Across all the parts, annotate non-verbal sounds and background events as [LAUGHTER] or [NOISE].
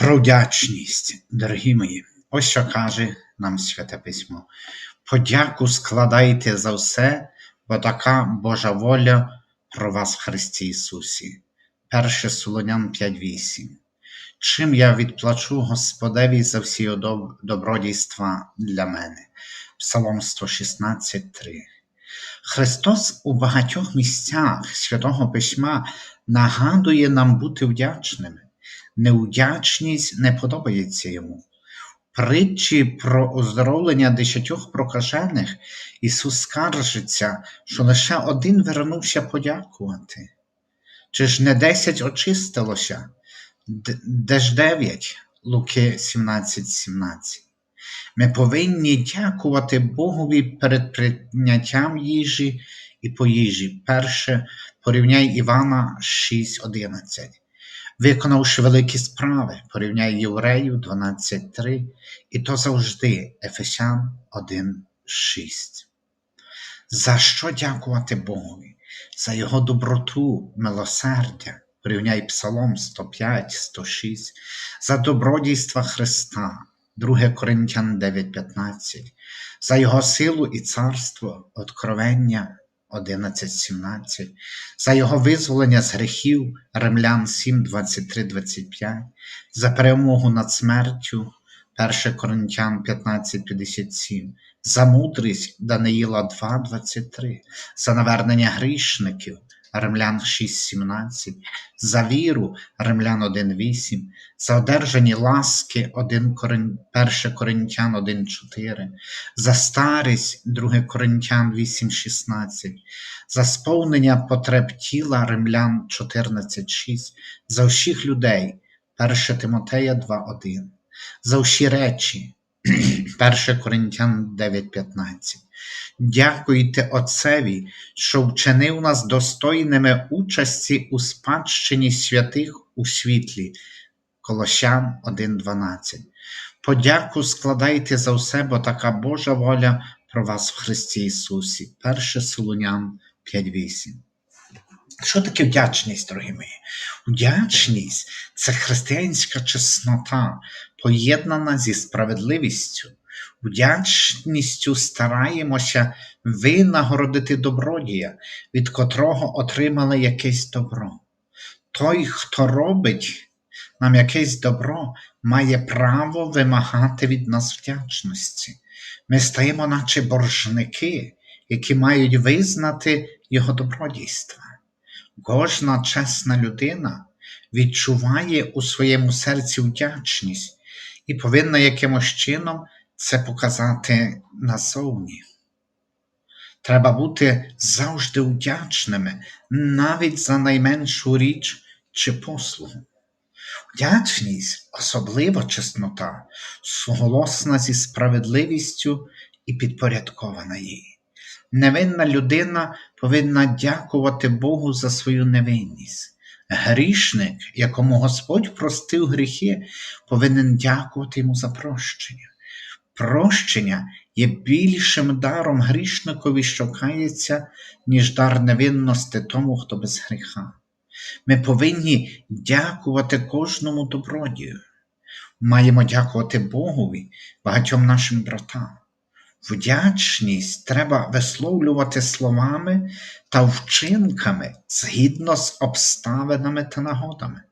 Про вдячність, дорогі мої, ось що каже нам Святе Письмо. Подяку складайте за все, бо така Божа воля про вас в Христі Ісусі. 1 Солонян 5.8. Чим я відплачу Господеві за всі добродійства для мене. Псалом 116.3. Христос у багатьох місцях Святого Письма нагадує нам бути вдячними. Неудячність не подобається йому. Притчі про оздоровлення десятьох прокажених Ісус скаржиться, що лише один вернувся подякувати. Чи ж не десять очистилося? Де ж дев'ять? Луки 17:17. Ми повинні дякувати Богові перед прийняттям їжі і по їжі. Перше порівняй Івана 6.11. Виконавши великі справи, порівняй Євреїв 12.3, і то завжди Ефесян 1.6. За що дякувати Богові? За Його доброту, милосердя, порівняй Псалом 105, 106, за добродійства Христа, 2 Коринтян 9.15, за Його силу і царство, Откровення 11.17, за Його визволення з гріхів, Римлян 7, 23, 25, за перемогу над смертю, 1 Коринтян 15, 57, за мудрість Даниїла 2, 23, за навернення грішників, Римлян 6, 17, за віру, Римлян 1, 8, за одержані ласки 1 Корин... 1 Коринтян 1, 4, за старість 2 Коринтян 8, 16, за сповнення потреб тіла Римлян 14.6, за всіх людей 1 Тимотея 2.1, за всі речі [CLEARS THROAT] 1 Коринтян 9.15. Дякуйте Отцеві, що вчинив нас достойними участі у спадщині святих у світлі. Колосян 1.12. Подяку складайте за все, бо така Божа воля про вас в Христі Ісусі. 1 Солунян 5.8. Що таке вдячність, дорогі мої? Вдячність це християнська чеснота, поєднана зі справедливістю. Вдячністю стараємося винагородити добродія, від котрого отримали якесь добро. Той, хто робить нам якесь добро, має право вимагати від нас вдячності. Ми стаємо, наче боржники, які мають визнати його добродійства. Кожна чесна людина відчуває у своєму серці вдячність і повинна якимось чином це показати назовні. Треба бути завжди вдячними навіть за найменшу річ чи послугу. Вдячність, особлива чеснота, суголосна зі справедливістю і підпорядкована їй. Невинна людина повинна дякувати Богу за свою невинність. Грішник, якому Господь простив гріхи, повинен дякувати йому за прощення. Прощення є більшим даром грішникові, що кається, ніж дар невинності тому, хто без гріха. Ми повинні дякувати кожному добродію. Маємо дякувати Богові, багатьом нашим братам. Вдячність треба висловлювати словами та вчинками згідно з обставинами та нагодами.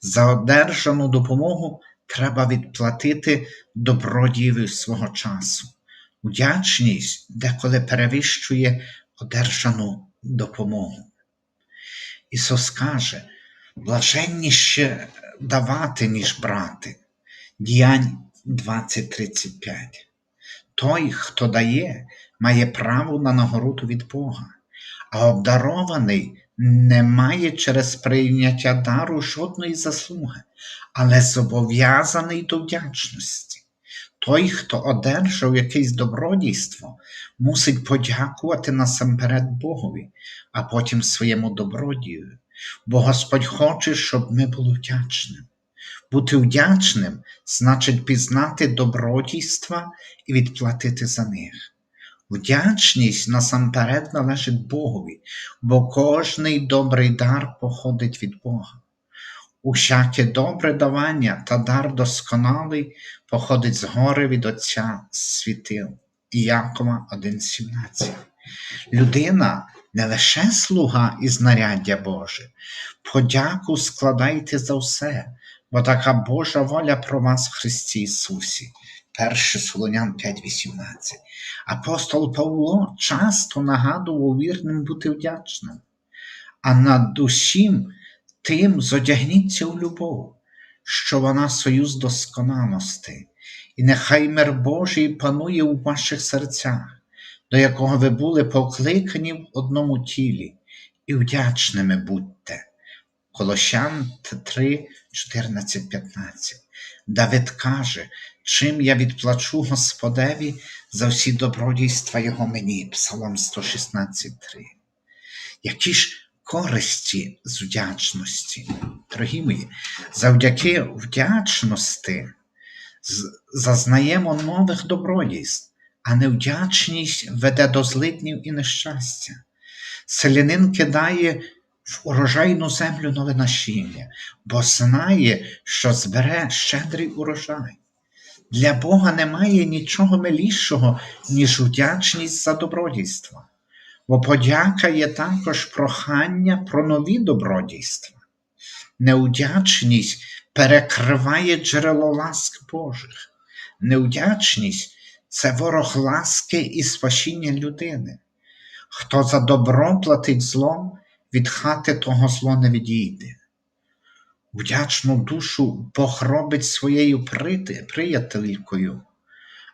За одержану допомогу треба відплатити добродієві свого часу. Вдячність деколи перевищує одержану допомогу. Ісус каже, блаженніше давати, ніж брати. Діянь 20.35. Той, хто дає, має право на нагороду від Бога, а обдарований не має через прийняття дару жодної заслуги, але зобов'язаний до вдячності. Той, хто одержав якесь добродійство, мусить подякувати насамперед Богові, а потім своєму добродію, бо Господь хоче, щоб ми були вдячними. Бути вдячним значить пізнати добродійства і відплатити за них. Вдячність насамперед належить Богові, бо кожний добрий дар походить від Бога. Усяке добре давання та дар досконалий походить з гори від Отця світил. Іакова 1,17. Людина не лише слуга і знаряддя Боже. Подяку складайте за все, бо така Божа воля про вас в Христі Ісусі. 1 Солонян 5,18. Апостол Павло часто нагадував вірним бути вдячним, а над усім тим зодягніться у любов, що вона союз досконалости, і нехай мир Божий панує у ваших серцях, до якого ви були покликані в одному тілі, і вдячними будьте. Колощан 3, 14, 15. Давид каже, чим я відплачу Господеві за всі добродійства Його мені, Псалом 116, 3. Які ж користі з вдячності? Дорогі мої, завдяки вдячності зазнаємо нових добродійств, а невдячність веде до злиднів і нещастя. Селянин кидає урожайну землю нове насіння, бо знає, що збере щедрий урожай. Для Бога немає нічого милішого, ніж вдячність за добродійства, бо подяка є також прохання про нові добродійства. Неудячність перекриває джерело ласк Божих. Неудячність це ворог ласки і спасіння людини. Хто за добро платить злом, від хати того зло не відійде. Вдячну душу Бог робить своєю приятелькою,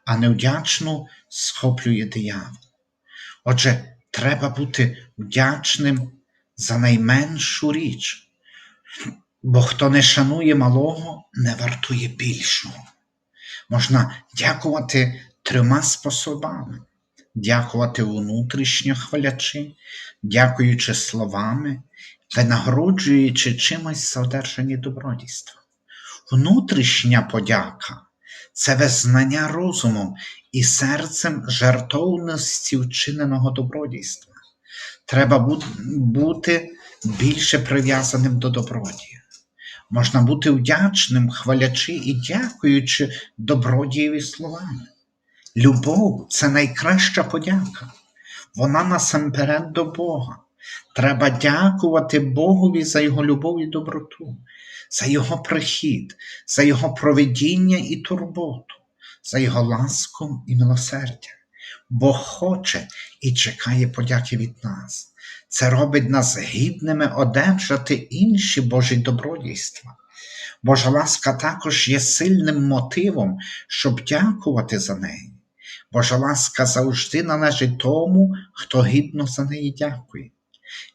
а невдячну схоплює диявол. Отже, треба бути вдячним за найменшу річ, бо хто не шанує малого, не вартує більшого. Можна дякувати трьома способами дякувати внутрішньо хвалячи, дякуючи словами, винагороджуючи чимось за одержані добродійства. Внутрішня подяка це визнання розумом і серцем жертовності вчиненого добродійства. Треба бути більше прив'язаним до добродія. Можна бути вдячним, хвалячи і дякуючи добродієві словами. Любов це найкраща подяка. Вона насамперед до Бога. Треба дякувати Богові за Його любов і доброту, за Його прихід, за Його проведіння і турботу, за Його ласку і милосердя. Бог хоче і чекає подяки від нас. Це робить нас гідними одержати інші Божі добродійства. Божа ласка також є сильним мотивом, щоб дякувати за неї. Божа ласка завжди належить тому, хто гідно за неї дякує.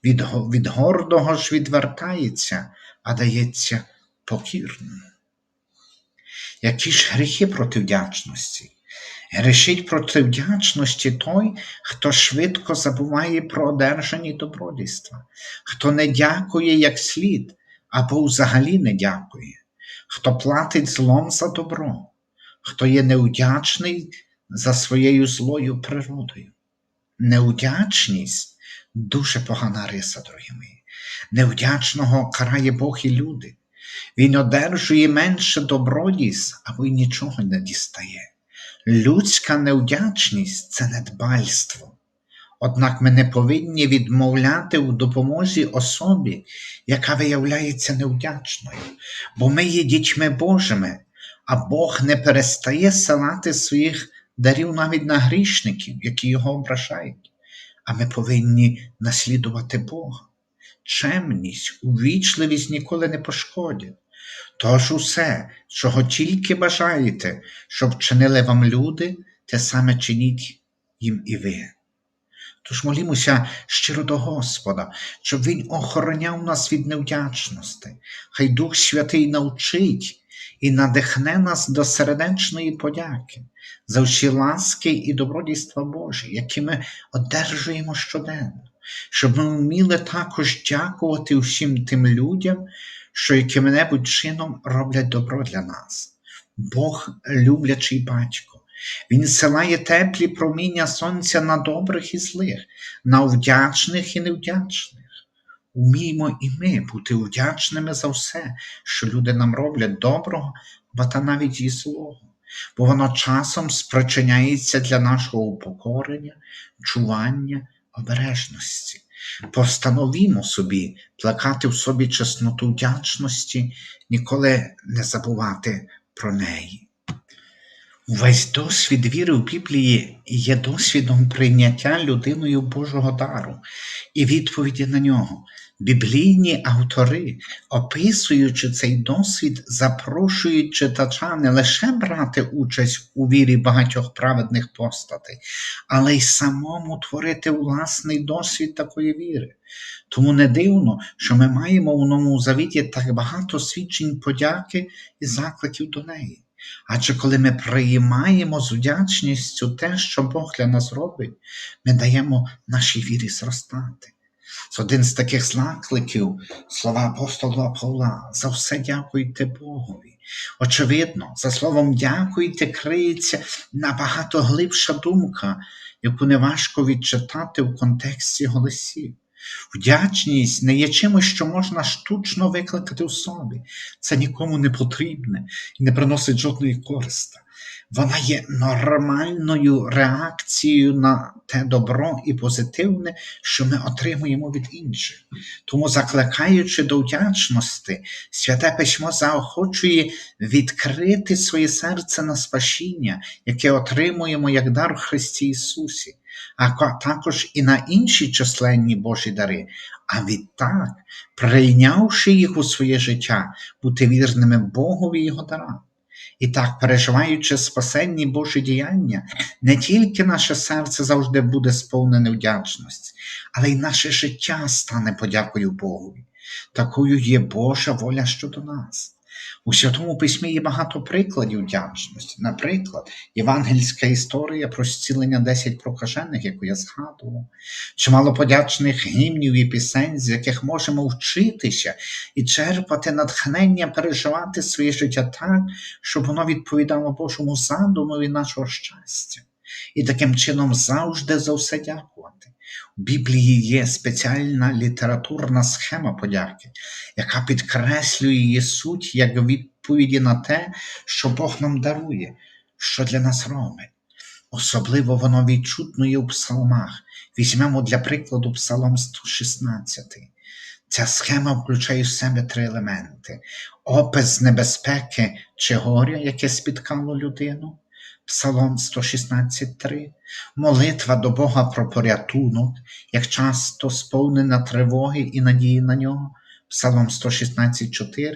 Від від гордого ж відвертається, а дається покірно. Які ж гріхи проти вдячності? Грішить проти вдячності той, хто швидко забуває про одержані добродійства, хто не дякує як слід, або взагалі не дякує, хто платить злом за добро, хто є неудячний за своєю злою природою. Неудячність дуже погана риса, дорогі мої. Невдячного карає Бог і люди. Він одержує менше добродійств, або й нічого не дістає. Людська невдячність це недбальство. Однак ми не повинні відмовляти у допомозі особі, яка виявляється невдячною, бо ми є дітьми Божими, а Бог не перестає силати своїх дарів навіть на грішників, які його ображають, а ми повинні наслідувати Бога. Чемність, увічливість ніколи не пошкодять. Тож усе, чого тільки бажаєте, щоб чинили вам люди, те саме чиніть їм і ви. Тож молімося щиро до Господа, щоб Він охороняв нас від невдячності, хай Дух Святий навчить і надихне нас до сердечної подяки за всі ласки і добродійства Божі, які ми одержуємо щоденно, щоб ми вміли також дякувати всім тим людям, що яким-небудь чином роблять добро для нас. Бог люблячий батько. Він силає теплі проміння сонця на добрих і злих, на вдячних і невдячних. Уміємо і ми бути вдячними за все, що люди нам роблять доброго, ба та навіть і злого, бо воно часом спричиняється для нашого упокорення, чування, обережності. Постановімо собі плекати в собі чесноту вдячності, ніколи не забувати про неї. Увесь досвід віри в Біблії є досвідом прийняття людиною Божого дару і відповіді на нього. Біблійні автори, описуючи цей досвід, запрошують читача не лише брати участь у вірі багатьох праведних постатей, але й самому творити власний досвід такої віри. Тому не дивно, що ми маємо у Новому Завіті так багато свідчень подяки і закликів до неї. Адже коли ми приймаємо з вдячністю те, що Бог для нас робить, ми даємо нашій вірі зростати. Це один з таких закликів слова апостола Павла за все дякуйте Богові. Очевидно, за словом дякуйте криється набагато глибша думка, яку неважко відчитати в контексті голосів. Вдячність не є чимось, що можна штучно викликати в собі. Це нікому не потрібне і не приносить жодної користи. Вона є нормальною реакцією на те добро і позитивне, що ми отримуємо від інших. Тому, закликаючи до вдячності, святе письмо заохочує відкрити своє серце на спасіння, яке отримуємо як дар в Христі Ісусі, а також і на інші численні Божі дари. А відтак, прийнявши їх у своє життя, бути вірними Богові Його дарам. І так, переживаючи спасенні Божі діяння, не тільки наше серце завжди буде сповнене вдячності, але й наше життя стане подякою Богові. Такою є Божа воля щодо нас. У Святому Письмі є багато прикладів вдячності. Наприклад, євангельська історія про зцілення 10 прокажених, яку я згадував, чимало подячних гімнів і пісень, з яких можемо вчитися і черпати натхнення переживати своє життя так, щоб воно відповідало Божому задуму нашого щастя. І таким чином завжди за все дякувати. У Біблії є спеціальна літературна схема подяки, яка підкреслює її суть як відповіді на те, що Бог нам дарує, що для нас робить. Особливо воно відчутно є у псалмах. Візьмемо для прикладу Псалом 116. Ця схема включає в себе три елементи: опис небезпеки чи горя, яке спіткало людину. Псалом 116.3, молитва до Бога про порятунок, як часто сповнена тривоги і надії на нього, Псалом 116.4,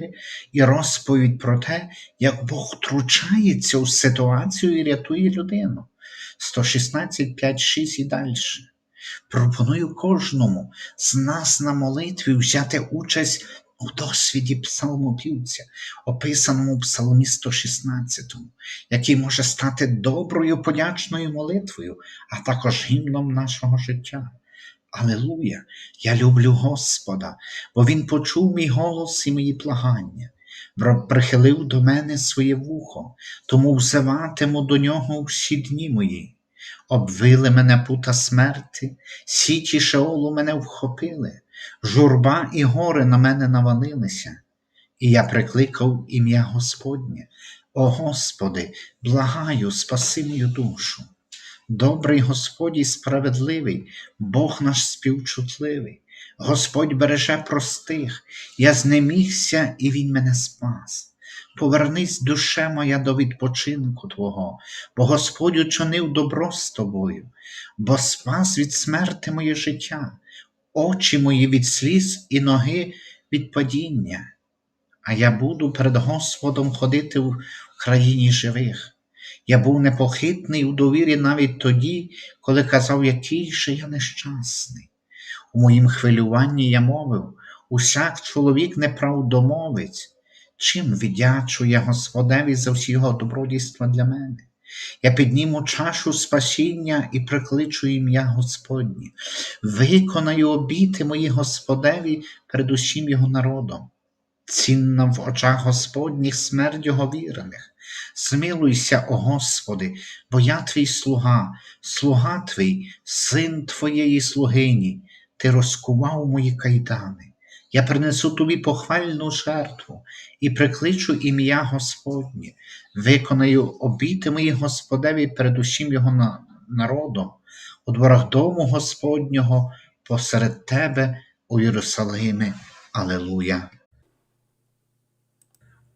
і розповідь про те, як Бог втручається у ситуацію і рятує людину. 116.5, 6 і далі. Пропоную кожному з нас на молитві взяти участь у досвіді псалмопівця, описаному в Псалмі 116, який може стати доброю подячною молитвою, а також гімном нашого життя. Аллилуйя! Я люблю Господа, бо Він почув мій голос і мої благання, прихилив до мене своє вухо, тому взиватиму до нього всі дні мої. Обвили мене пута смерти, сіті шеолу мене вхопили, журба і гори на мене навалилися, і я прикликав ім'я Господнє. О Господи, благаю, спаси мою душу. Добрий Господь і справедливий, Бог наш співчутливий, Господь береже простих, я знемігся, і Він мене спас. Повернись, душе моя, до відпочинку Твого, бо Господь учинив добро з тобою, бо спас від смерти моє життя, очі мої від сліз і ноги від падіння. А я буду перед Господом ходити в країні живих. Я був непохитний у довірі навіть тоді, коли казав, який же я нещасний. У моїм хвилюванні я мовив усяк чоловік неправдомовець, чим віддячу я Господеві за всі його добродійства для мене. Я підніму чашу спасіння і прикличу ім'я Господнє, виконаю обіти мої Господеві перед усім його народом. Цінна в очах Господніх смерть його вірених. Смилуйся, о Господи, бо я твій слуга, слуга твій, син твоєї слугині, ти розкував мої кайдани. Я принесу тобі похвальну жертву і прикличу ім'я Господнє, виконаю обіти мої Господеві перед усім його на- народом, у дворах дому Господнього посеред тебе у Єрусалимі. Алелуя.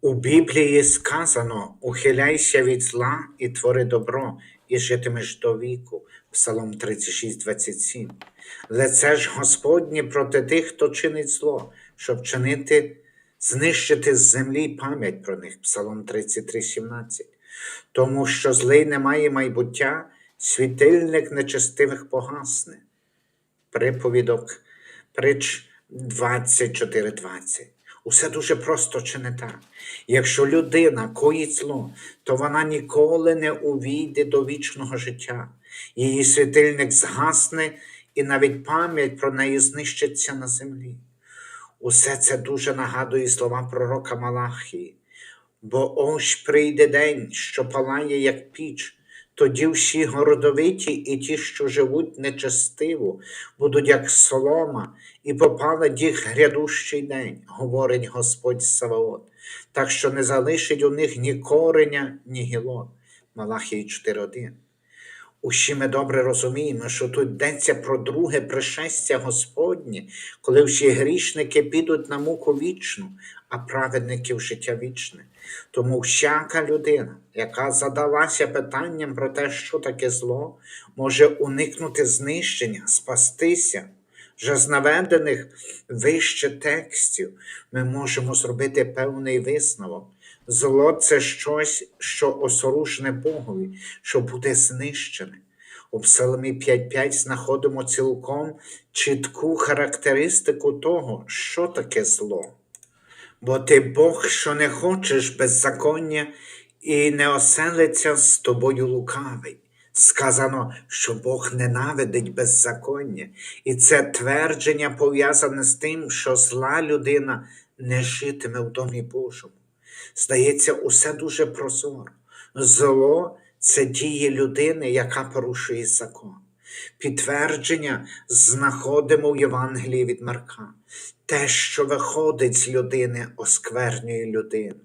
У Біблії сказано: ухиляйся від зла і твори добро, і житимеш до віку. Псалом 36, 27. Лице ж Господнє проти тих, хто чинить зло, щоб чинити, знищити з землі пам'ять про них. Псалом 33, 17. Тому що злий не має майбуття, світильник нечестивих погасне. Приповідок притч 24.20. Усе дуже просто чи не так? Якщо людина коїть зло, то вона ніколи не увійде до вічного життя. Її світильник згасне, і навіть пам'ять про неї знищиться на землі. Усе це дуже нагадує слова пророка Малахії. Бо ось прийде день, що палає, як піч, тоді всі городовиті і ті, що живуть нечестиво, будуть як солома, і попалить їх грядущий день, говорить Господь Саваот, так що не залишить у них ні кореня, ні гілок. Малахії 4.1. Усі ми добре розуміємо, що тут йдеться про друге пришестя Господнє, коли всі грішники підуть на муку вічну, а праведники в життя вічне. Тому всяка людина, яка задалася питанням про те, що таке зло, може уникнути знищення, спастися. Вже з наведених вище текстів ми можемо зробити певний висновок. Зло це щось, що осоружне Богові, що буде знищене. У Псалмі 5.5 знаходимо цілком чітку характеристику того, що таке зло. Бо ти Бог, що не хочеш беззаконня, і не оселиться з тобою лукавий. Сказано, що Бог ненавидить беззаконня, і це твердження пов'язане з тим, що зла людина не житиме в домі Божому. Здається, усе дуже прозоро. Зло це дії людини, яка порушує закон. Підтвердження знаходимо в Євангелії від Марка. Те, що виходить з людини, осквернює людину.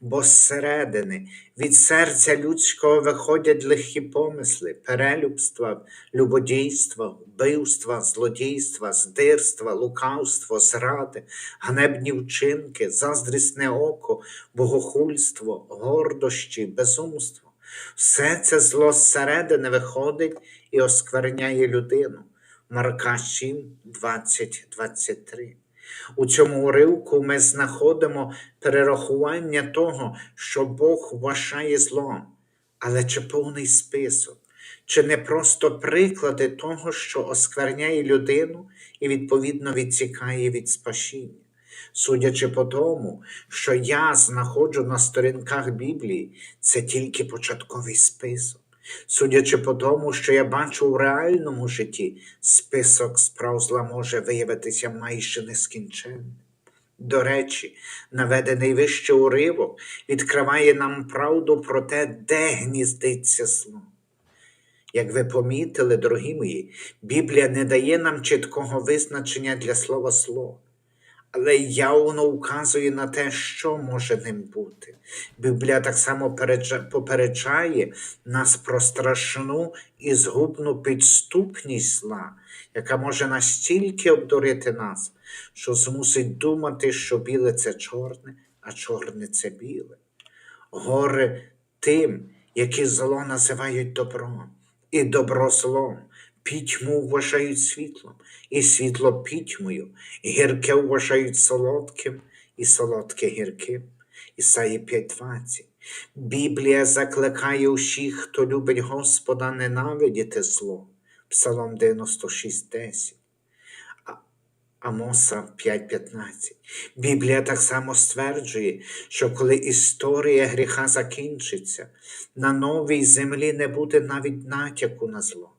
Бо зсередини, від серця людського виходять лихі помисли, перелюбства, любодійства, вбивства, злодійства, здирства, лукавство, зради, ганебні вчинки, заздрісне око, богохульство, гордощі, безумство. Все це зло зсередини виходить і оскверняє людину. Марка 7, 20, 23. У цьому уривку ми знаходимо перерахування того, що Бог вважає злом, але чи повний список, чи не просто приклади того, що оскверняє людину і відповідно відсікає від спасіння. Судячи по тому, що я знаходжу на сторінках Біблії, це тільки початковий список. Судячи по тому, що я бачу в реальному житті, список справ зла може виявитися майже нескінченним. До речі, наведений вище уривок відкриває нам правду про те, де гніздиться зло. Як ви помітили, дорогі мої, Біблія не дає нам чіткого визначення для слова зло, але явно вказує на те, що може ним бути. Біблія так само попереджає нас про страшну і згубну підступність зла, яка може настільки обдурити нас, що змусить думати, що біле це чорне, а чорне це біле. Горе тим, які зло називають добром, і добро злом, пітьму вважають світлом, і світло пітьмою, і гірке вважають солодким, і солодке гірким. Ісаї 5.20. Біблія закликає усіх, хто любить Господа, ненавидіти зло. Псалом 96.10. А- Амоса 5.15. Біблія так само стверджує, що коли історія гріха закінчиться, на новій землі не буде навіть натяку на зло,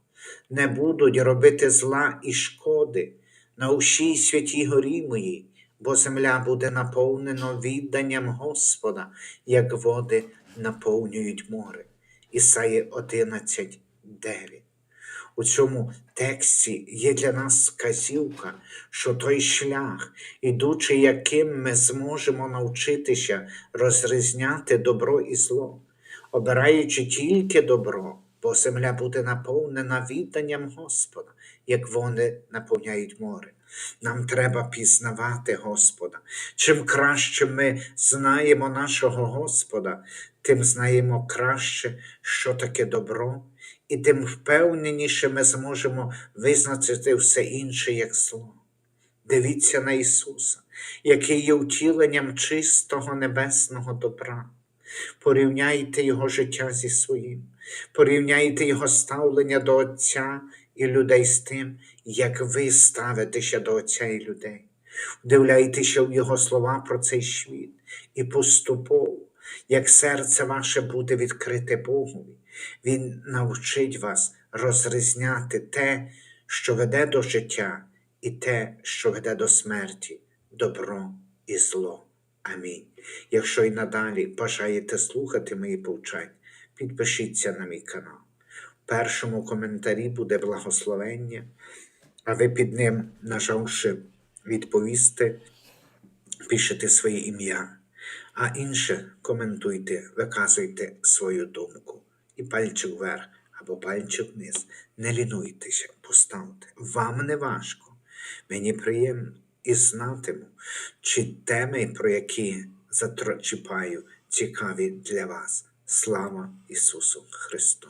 не будуть робити зла і шкоди на усій святій горі моїй, бо земля буде наповнена відданням Господа, як води наповнюють море. Ісаї 11.9. У цьому тексті є для нас сказівка, що той шлях, ідучи яким ми зможемо навчитися розрізняти добро і зло, обираючи тільки добро, бо земля буде наповнена відданням Господа, як вони наповняють море. Нам треба пізнавати Господа. Чим краще ми знаємо нашого Господа, тим знаємо краще, що таке добро, і тим впевненіше ми зможемо визначити все інше як зло. Дивіться на Ісуса, який є втіленням чистого небесного добра. Порівняйте Його життя зі своїм, порівняйте Його ставлення до Отця і людей з тим, як ви ставитеся до Отця і людей. Вдивляйтеся в Його слова про цей світ і поступово, як серце ваше буде відкрите Богові, Він навчить вас розрізняти те, що веде до життя, і те, що веде до смерті, добро і зло. Амінь. Якщо і надалі бажаєте слухати мої повчання, підпишіться на мій канал. В першому коментарі буде благословення, а ви під ним, нажавши відповісти, пишете своє ім'я, а інше коментуйте, виказуйте свою думку. І пальчик вверх або пальчик вниз. Не лінуйтеся, поставте. Вам не важко. Мені приємно і знатиму, чи теми, про які затрочіпаю, цікаві для вас. Слава Ісусу Христу!